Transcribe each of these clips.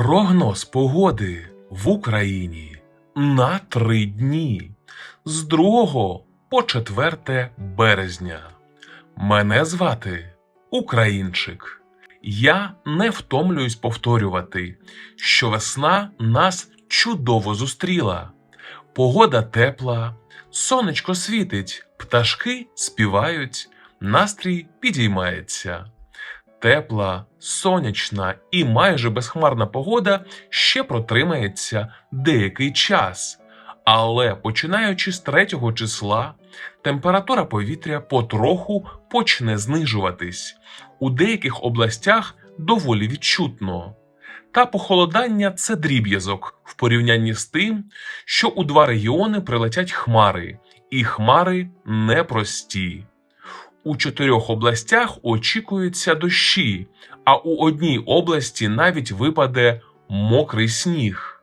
Прогноз погоди в Україні на три дні з 2 по 4 березня. Мене звати Українчик. Я не втомлююсь повторювати, що весна нас чудово зустріла. Погода тепла, сонечко світить, пташки співають, настрій підіймається. Тепла, сонячна і майже безхмарна погода ще протримається деякий час. Але починаючи з 3 числа, температура повітря потроху почне знижуватись. У деяких областях доволі відчутно. Та похолодання це дріб'язок в порівнянні з тим, що у два регіони прилетять хмари, і хмари непрості. У чотирьох областях очікуються дощі, а у одній області навіть випаде мокрий сніг.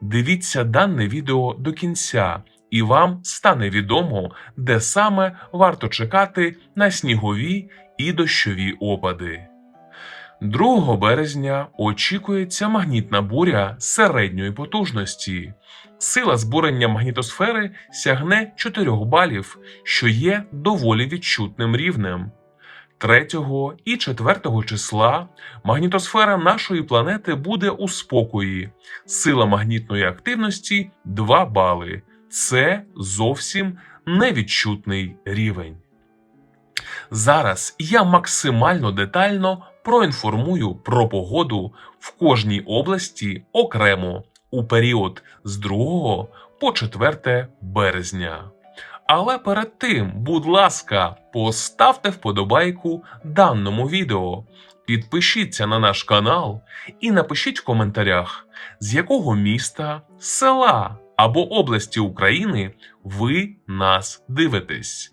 Дивіться дане відео до кінця, і вам стане відомо, де саме варто чекати на снігові і дощові опади. 2 березня очікується магнітна буря середньої потужності. Сила збурення магнітосфери сягне 4 балів, що є доволі відчутним рівнем. 3 і 4 числа магнітосфера нашої планети буде у спокої. Сила магнітної активності 2 бали. Це зовсім невідчутний рівень. Зараз я максимально детально проінформую про погоду в кожній області окремо у період з 2 по 4 березня. Але перед тим, будь ласка, поставте вподобайку даному відео, підпишіться на наш канал і напишіть в коментарях, з якого міста, села або області України ви нас дивитесь.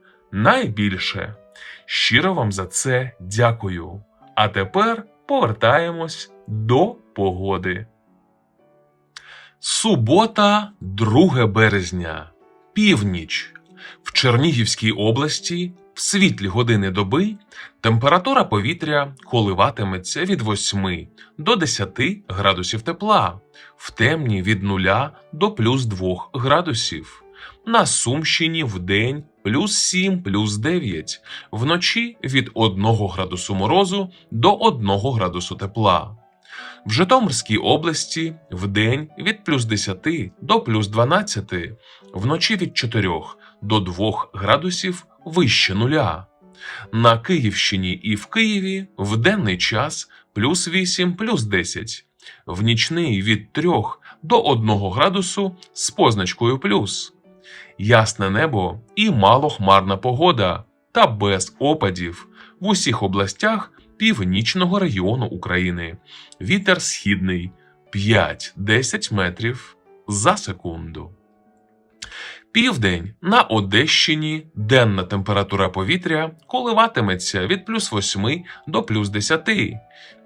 найбільше. Щиро вам за це дякую. А тепер повертаємось до погоди. Субота, 2 березня. Північ. В Чернігівській області в світлі години доби температура повітря коливатиметься від 8 до 10 градусів тепла, в темні від 0 до плюс 2 градусів. На Сумщині в день плюс 7, плюс 9, вночі від 1 градусу морозу до 1 градусу тепла. В Житомирській області в день від плюс 10 до плюс 12, вночі від 4 до 2 градусів вище нуля. На Київщині і в Києві в денний час плюс 8, плюс 10, в нічний від 3 до 1 градусу з позначкою плюс. Ясне небо і малохмарна погода та без опадів в усіх областях північного регіону України. Вітер східний 5-10 метрів за секунду. Південь на Одещині денна температура повітря коливатиметься від плюс 8 до плюс 10,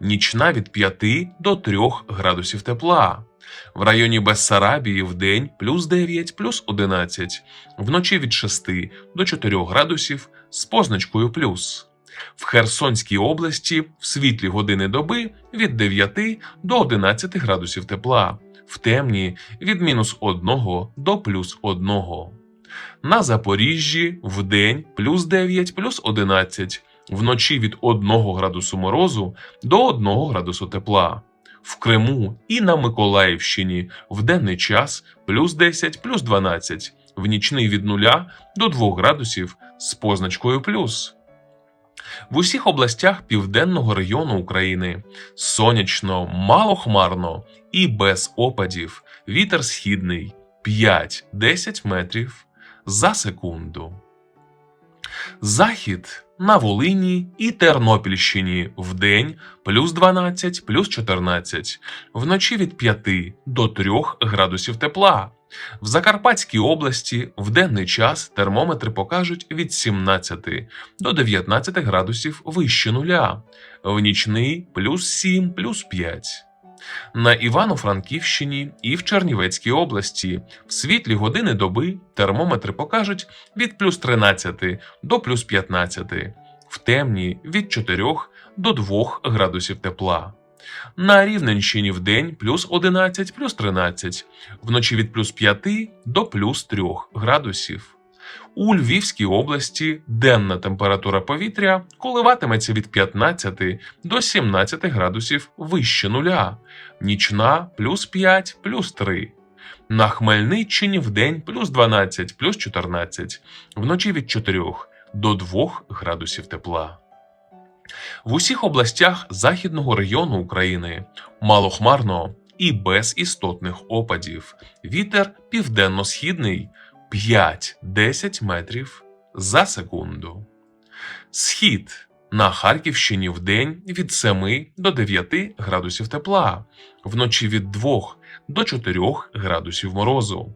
нічна від 5 до 3 градусів тепла. В районі Бессарабії в день плюс 9, плюс 11, вночі від 6 до 4 градусів з позначкою плюс. В Херсонській області в світлі години доби від 9 до 11 градусів тепла, в темні від мінус 1 до плюс 1. На Запоріжжі в день плюс 9, плюс 11, вночі від 1 градусу морозу до 1 градусу тепла. В Криму і на Миколаївщині в денний час плюс 10, плюс 12, в нічний від 0 до 2 градусів з позначкою плюс. В усіх областях південного району України сонячно, малохмарно і без опадів. Вітер східний 5-10 метрів за секунду. Захід на Волині і Тернопільщині вдень плюс 12, плюс 14, вночі від 5 до 3 градусів тепла. В Закарпатській області в денний час термометри покажуть від 17 до 19 градусів вище нуля, в нічний плюс 7, плюс 5. На Івано-Франківщині і в Чернівецькій області в світлі години доби термометри покажуть від плюс 13 до плюс 15, в темні від 4 до 2 градусів тепла. На Рівненщині в день плюс 11, плюс 13, вночі від плюс 5 до плюс 3 градусів. У Львівській області денна температура повітря коливатиметься від 15 до 17 градусів вище нуля, нічна плюс 5, плюс 3. На Хмельниччині в день плюс 12, плюс 14, вночі від 4 до 2 градусів тепла. В усіх областях західного регіону України малохмарно і без істотних опадів. Вітер південно-східний 5-10 метрів за секунду. Схід на Харківщині в день від 7 до 9 градусів тепла, вночі від 2 до 4 градусів морозу.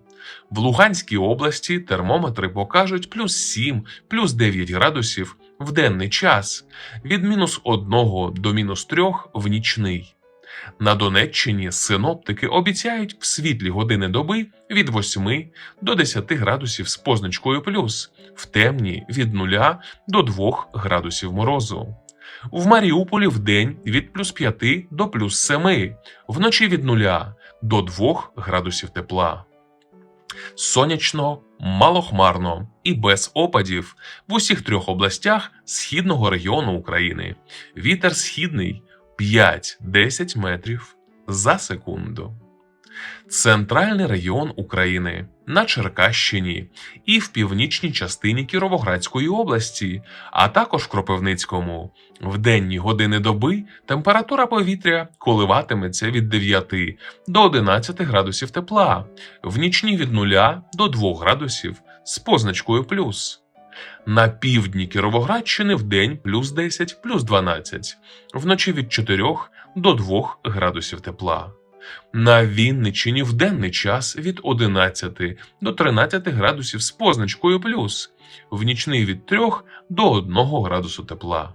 В Луганській області термометри покажуть плюс 7, плюс 9 градусів в денний час, від мінус 1 до мінус 3 в нічний. На Донеччині синоптики обіцяють в світлі години доби від 8 до 10 градусів з позначкою плюс, в темні від 0 до 2 градусів морозу. В Маріуполі в день від плюс 5 до плюс 7, вночі від 0 до 2 градусів тепла. Сонячно, малохмарно і без опадів в усіх трьох областях східного регіону України. Вітер східний 5-10 метрів за секунду. Центральний регіон України на Черкащині і в північній частині Кіровоградської області, а також Кропивницькому. В денні години доби температура повітря коливатиметься від 9 до 11 градусів тепла, в нічні від 0 до 2 градусів з позначкою плюс. На півдні Кіровоградщини в день плюс 10, плюс 12, вночі від 4 до 2 градусів тепла. На Вінниччині в денний час від 11 до 13 градусів з позначкою плюс, в нічний від 3 до 1 градусу тепла.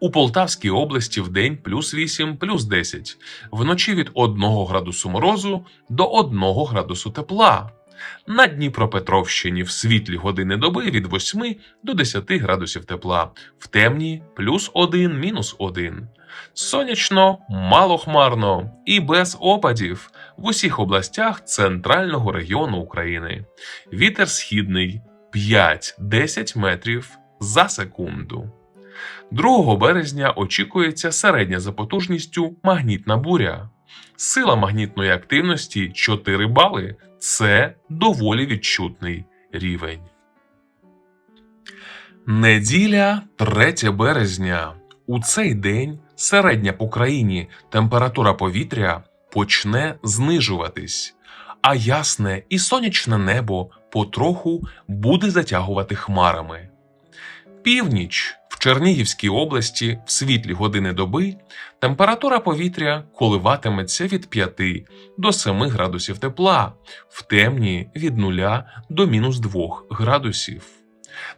У Полтавській області в день плюс 8, плюс 10, вночі від 1 градусу морозу до 1 градусу тепла. На Дніпропетровщині в світлі години доби від 8 до 10 градусів тепла, в темні плюс 1, мінус 1. Сонячно, малохмарно і без опадів в усіх областях центрального регіону України. Вітер східний 5-10 метрів за секунду. 2 березня очікується середня за потужністю магнітна буря. Сила магнітної активності 4 бали це доволі відчутний рівень. Неділя 3 березня. У цей день середня по країні температура повітря почне знижуватись, а ясне і сонячне небо потроху буде затягувати хмарами. Північ в Чернігівській області в світлі години доби температура повітря коливатиметься від 5 до 7 градусів тепла, в темні від 0 до мінус 2 градусів.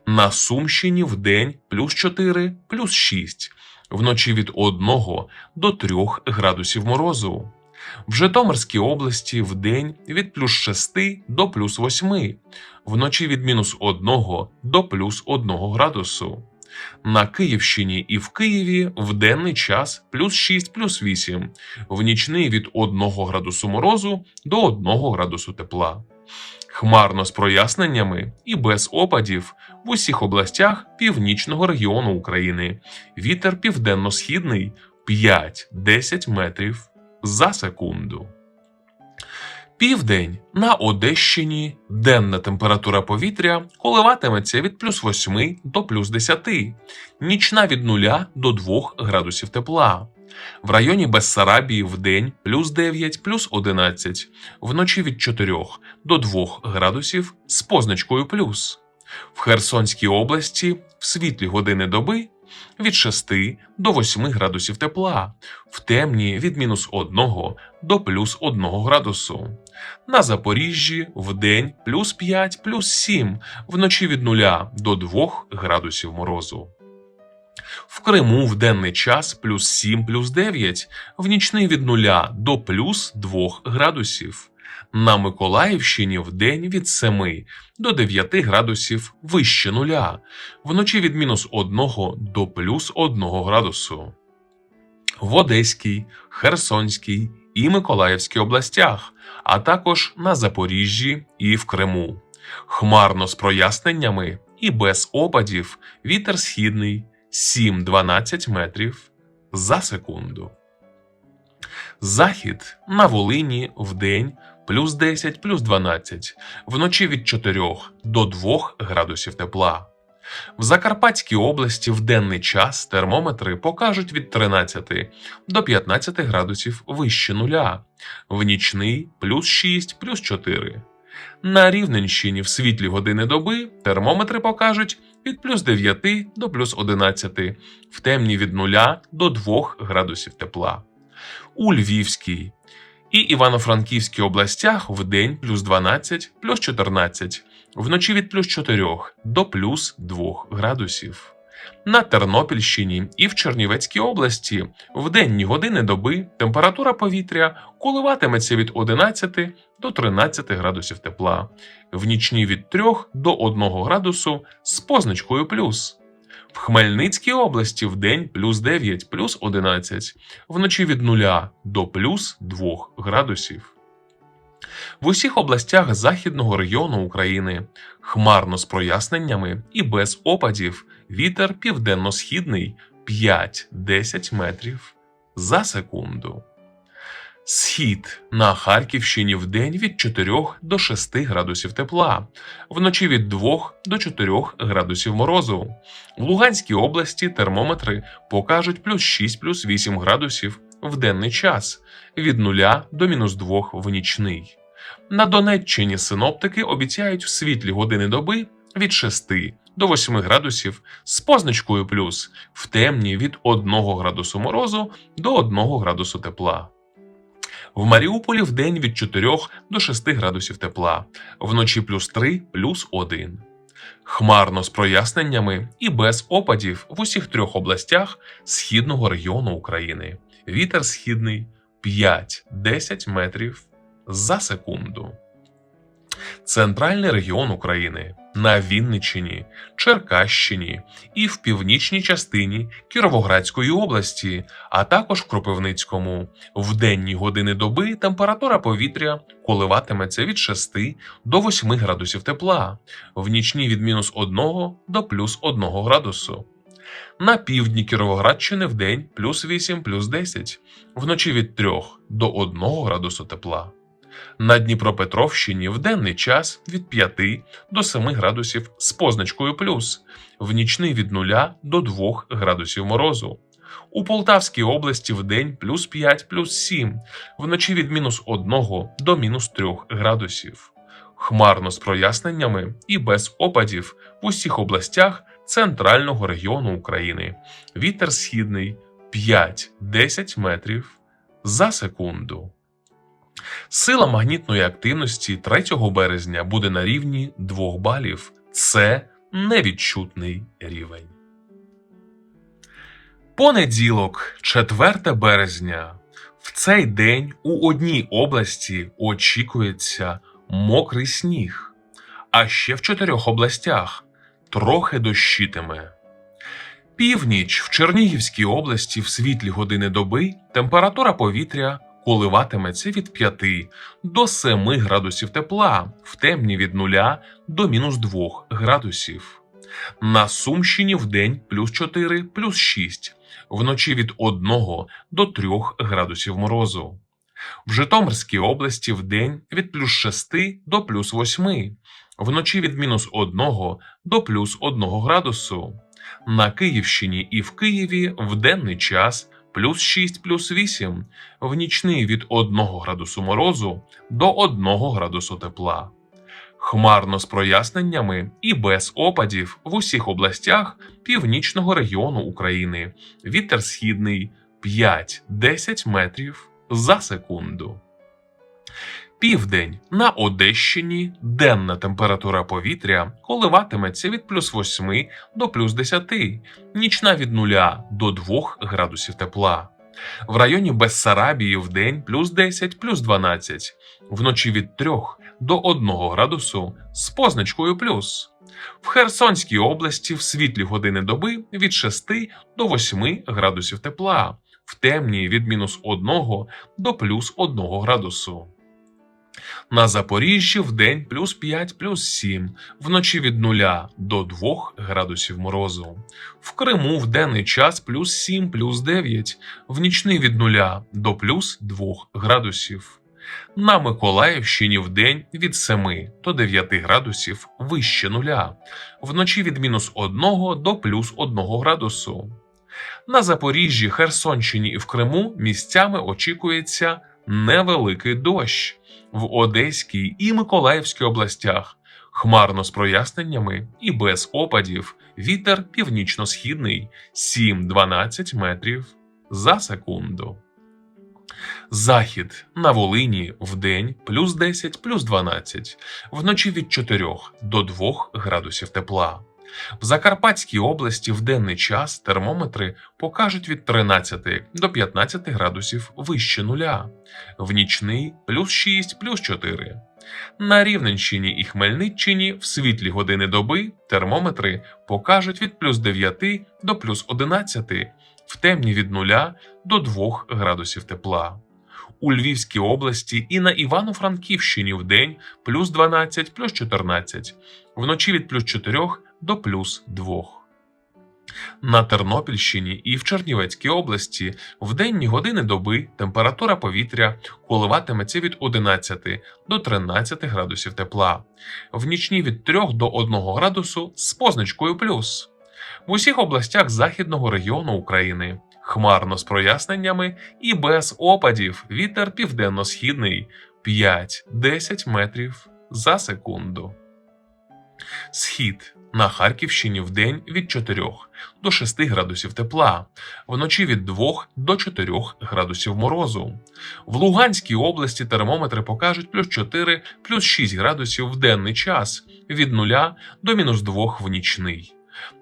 На Сумщині в день плюс 4, плюс 6, вночі від 1 до 3 градусів морозу. В Житомирській області в день від плюс 6 до плюс 8, вночі від мінус 1 до плюс 1 градусу. На Київщині і в Києві в денний час плюс 6 плюс 8, в нічний від 1 градусу морозу до 1 градусу тепла. Хмарно з проясненнями і без опадів в усіх областях північного регіону України. Вітер південно-східний 5-10 метрів за секунду. Південь на Одещині денна температура повітря коливатиметься від плюс 8 до плюс 10, нічна від 0 до 2 градусів тепла. В районі Бессарабії в день плюс 9, плюс 11, вночі від 4 до 2 градусів з позначкою плюс. В Херсонській області в світлі години доби від 6 до 8 градусів тепла, в темні від мінус 1 до плюс 1 градусу. На Запоріжжі в день плюс 5, плюс 7, вночі від 0 до 2 градусів морозу. В Криму в денний час плюс 7, плюс 9, в нічний від 0 до плюс 2 градусів. На Миколаївщині в день від 7 до 9 градусів вище нуля, вночі від мінус 1 до плюс 1 градусу. В Одеській, Херсонській і Миколаївській областях, а також на Запоріжжі і в Криму. Хмарно з проясненнями і без опадів вітер східний 7-12 метрів за секунду. Захід на Волині в день плюс 10, плюс 12, вночі від 4 до 2 градусів тепла. В Закарпатській області в денний час термометри покажуть від 13 до 15 градусів вище нуля, в нічний плюс 6, плюс 4. На Рівненщині в світлі години доби термометри покажуть від плюс 9 до плюс 11, в темні від 0 до 2 градусів тепла. У Львівській і Івано-Франківській областях в день плюс 12, плюс 14, вночі від плюс 4 до плюс 2 градусів. На Тернопільщині і в Чернівецькій області в денні години доби температура повітря коливатиметься від 11 до 13 градусів тепла, в нічні від 3 до 1 градусу з позначкою плюс. В Хмельницькій області в день плюс 9, плюс 11, вночі від 0 до плюс 2 градусів. В усіх областях Західного регіону України хмарно з проясненнями і без опадів вітер південно-східний 5-10 метрів за секунду. Схід на Харківщині в день від 4 до 6 градусів тепла, вночі від 2 до 4 градусів морозу. В Луганській області термометри покажуть плюс 6 плюс 8 градусів в денний час, від 0 до мінус 2 в нічний. На Донеччині синоптики обіцяють в світлі години доби від 6 до 8 градусів з позначкою плюс, в темні від 1 градусу морозу до 1 градусу тепла. В Маріуполі в день від 4 до 6 градусів тепла, вночі плюс 3, плюс 1. Хмарно з проясненнями і без опадів в усіх трьох областях східного регіону України. Вітер східний 5-10 метрів за секунду. Центральний регіон України на Вінниччині, Черкащині і в північній частині Кіровоградської області, а також Кропивницькому. В денні години доби температура повітря коливатиметься від 6 до 8 градусів тепла, в нічні від мінус 1 до плюс 1 градусу. На півдні Кіровоградщини в день плюс 8, плюс 10, вночі від 3 до 1 градусу тепла. На Дніпропетровщині в денний час від 5 до 7 градусів з позначкою плюс, в нічний від 0 до 2 градусів морозу. У Полтавській області в день плюс 5 плюс 7, вночі від мінус 1 до мінус 3 градусів. Хмарно з проясненнями і без опадів в усіх областях центрального регіону України. Вітер східний 5-10 метрів за секунду. Сила магнітної активності 3 березня буде на рівні 2 балів. Це невідчутний рівень. Понеділок, 4 березня. В цей день у одній області очікується мокрий сніг, а ще в чотирьох областях трохи дощитиме. Північ в Чернігівській області в світлі години доби температура повітря коливатиметься від 5 до 7 градусів тепла, в темні від 0 до мінус 2 градусів. На Сумщині в день плюс 4, плюс 6, вночі від 1 до 3 градусів морозу. В Житомирській області в день від плюс 6 до плюс 8, вночі від мінус 1 до плюс 1 градусу. На Київщині і в Києві в денний час плюс 6 плюс 8, в нічний від 1 градусу морозу до 1 градусу тепла. Хмарно з проясненнями і без опадів в усіх областях північного регіону України. Вітер східний 5-10 метрів за секунду. Південь на Одещині денна температура повітря коливатиметься від плюс 8 до плюс 10, нічна від 0 до 2 градусів тепла. В районі Бессарабії в день плюс 10, плюс 12, вночі від 3 до 1 градусу з позначкою плюс. В Херсонській області в світлі години доби від 6 до 8 градусів тепла, в темні від мінус 1 до плюс 1 градусу. На Запоріжжі в день плюс 5, плюс 7, вночі від 0 до 2 градусів морозу. В Криму в денний час плюс 7, плюс 9, в нічний від 0 до плюс 2 градусів. На Миколаївщині в день від 7 до 9 градусів вище нуля, вночі від мінус 1 до плюс 1 градусу. На Запоріжжі, Херсонщині і в Криму місцями очікується невеликий дощ. В Одеській і Миколаївській областях хмарно з проясненнями і без опадів вітер північно-східний 7-12 метрів за секунду. Захід на Волині в день плюс 10, плюс 12, вночі від 4 до 2 градусів тепла. В Закарпатській області в денний час термометри покажуть від 13 до 15 градусів вище нуля, в нічний плюс 6, плюс 4. На Рівненщині і Хмельниччині в світлі години доби термометри покажуть від плюс 9 до плюс 11, в темні від 0 до 2 градусів тепла. У Львівській області і на Івано-Франківщині в день плюс 12, плюс 14, вночі від плюс 4 до плюс 2. На Тернопільщині і в Чернівецькій області в денні години доби температура повітря коливатиметься від 11 до 13 градусів тепла, в нічні від 3 до 1 градусу з позначкою плюс. В усіх областях західного регіону України хмарно з проясненнями і без опадів вітер південно-східний 5-10 метрів за секунду. Схід на Харківщині в день від 4 до 6 градусів тепла, вночі від 2 до 4 градусів морозу. В Луганській області термометри покажуть плюс 4, плюс 6 градусів в денний час, від 0 до мінус 2 в нічний.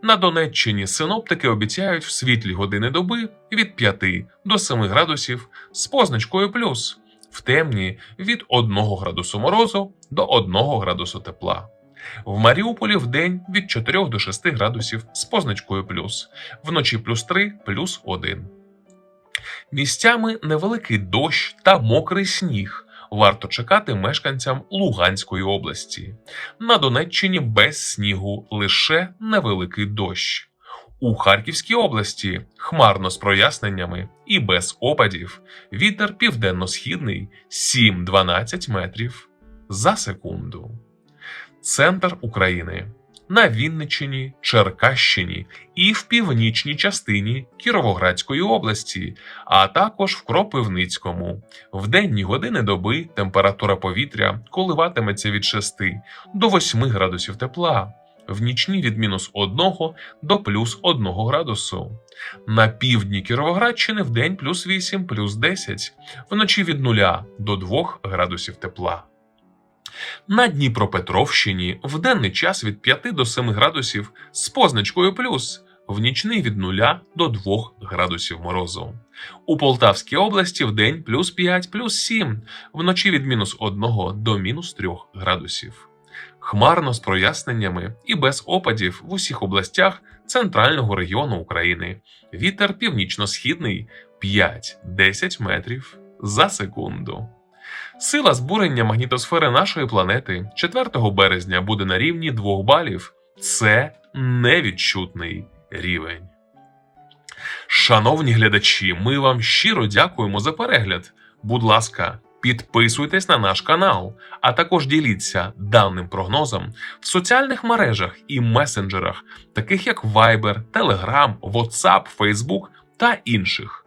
На Донеччині синоптики обіцяють в світлі години доби від 5 до 7 градусів з позначкою плюс, в темні від 1 градусу морозу до 1 градусу тепла. В Маріуполі в день від 4 до 6 градусів з позначкою плюс, вночі плюс 3, плюс 1. Місцями невеликий дощ та мокрий сніг. Варто чекати мешканцям Луганської області. На Донеччині без снігу лише невеликий дощ. У Харківській області хмарно з проясненнями і без опадів. Вітер південно-східний 7-12 метрів за секунду. Центр України на Вінниччині, Черкащині і в північній частині Кіровоградської області, а також в Кропивницькому. В денні години доби температура повітря коливатиметься від 6 до 8 градусів тепла, в нічні від мінус 1 до плюс 1 градусу. На півдні Кіровоградщини в день плюс 8, плюс 10, вночі від 0 до 2 градусів тепла. На Дніпропетровщині в денний час від 5 до 7 градусів з позначкою плюс, в нічний від 0 до 2 градусів морозу. У Полтавській області в день плюс 5, плюс 7, вночі від мінус 1 до мінус 3 градусів. Хмарно з проясненнями і без опадів в усіх областях центрального регіону України. Вітер північно-східний 5-10 метрів за секунду. Сила збурення магнітосфери нашої планети 4 березня буде на рівні 2 балів. Це невідчутний рівень. Шановні глядачі, ми вам щиро дякуємо за перегляд. Будь ласка, підписуйтесь на наш канал, а також діліться даним прогнозом в соціальних мережах і месенджерах, таких як Viber, Telegram, WhatsApp, Facebook та інших.